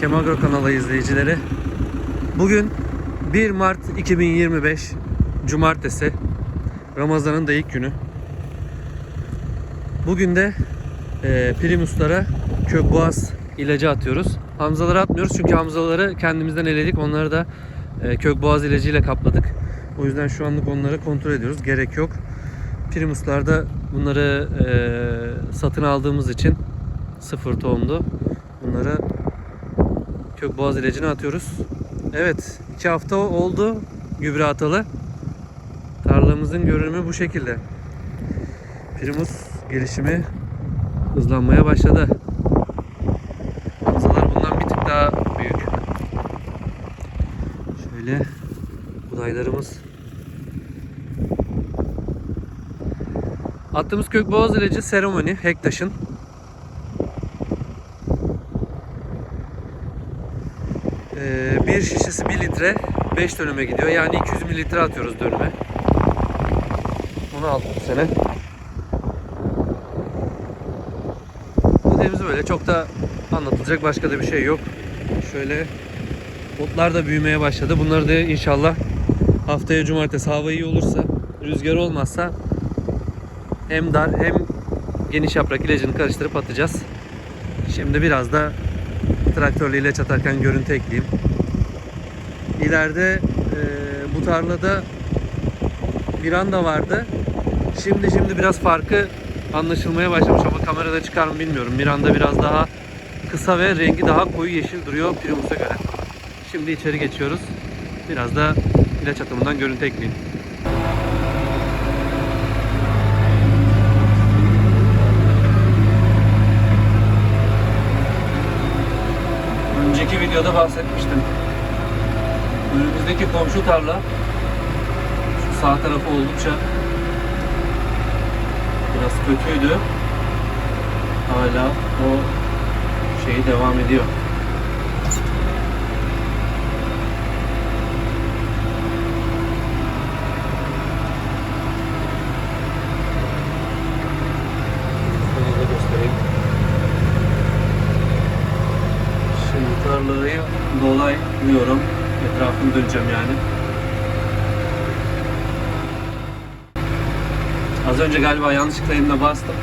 Kemagro kanalı izleyicileri. Bugün 1 Mart 2025 Cumartesi. Ramazan'ın da ilk günü. Bugün de e, primuslara kökboğaz ilacı atıyoruz. Hamzaları atmıyoruz çünkü hamzaları kendimizden eledik. Onları da e, kökboğaz ilacıyla kapladık. O yüzden şu anlık onları kontrol ediyoruz. Gerek yok. Primuslarda bunları e, satın aldığımız için sıfır tohumdu. Bunları kökboğaz ilacını atıyoruz. Evet, iki hafta oldu gübre atalı. Tarlamızın görünümü bu şekilde. Primus gelişimi hızlanmaya başladı. Hamzalar bundan bir tık daha büyük. Şöyle budaylarımız. Attığımız kökboğaz ilacı seromoni Hektaş'ın. Bir şişesi 1 litre 5 dönüme gidiyor. Yani 200 mililitre atıyoruz dönüme. Bunu aldık bu sene. Buğdayımız böyle. Çok da anlatılacak başka da bir şey yok. Şöyle otlar da büyümeye başladı. Bunları da inşallah haftaya cumartesi hava iyi olursa, rüzgar olmazsa hem dar hem geniş yaprak ilacını karıştırıp atacağız. Şimdi biraz da traktörle ilaç atarken görüntü ekleyeyim. İleride e, bu tarlada bir anda vardı. Şimdi şimdi biraz farkı anlaşılmaya başlamış ama kamerada çıkar mı bilmiyorum. Miranda biraz daha kısa ve rengi daha koyu yeşil duruyor Primus'a göre. Şimdi içeri geçiyoruz. Biraz da ilaç atımından görüntü ekleyeyim. Önceki videoda bahsetmiştim. Önümüzdeki komşu tarla şu sağ tarafı oldukça biraz kötüydü. Hala o şey devam ediyor. Şimdi tarlayı dolaylıyorum. Etrafını döneceğim yani. Az önce galiba yanlışlıkla elimle bastım.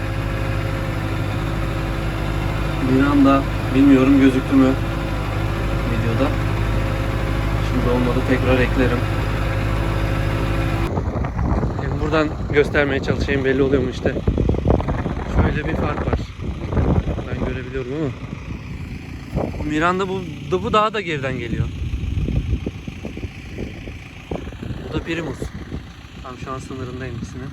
Bir anda bilmiyorum gözüktü mü videoda. Şimdi olmadı tekrar eklerim. Şimdi buradan göstermeye çalışayım belli oluyor mu işte. Şöyle bir fark var. Ben görebiliyorum ama. Miranda bu, bu daha da geriden geliyor. Primus. Tam şu an sınırındayım ikisinin.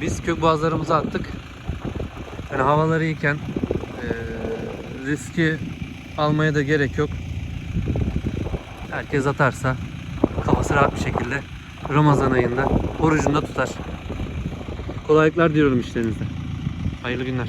Biz kök boğazlarımızı attık. Yani havaları iyiken eee, riski almaya da gerek yok. Herkes atarsa kafası rahat bir şekilde Ramazan ayında orucunda tutar. Kolaylıklar diyorum işlerinizde. Hayırlı günler.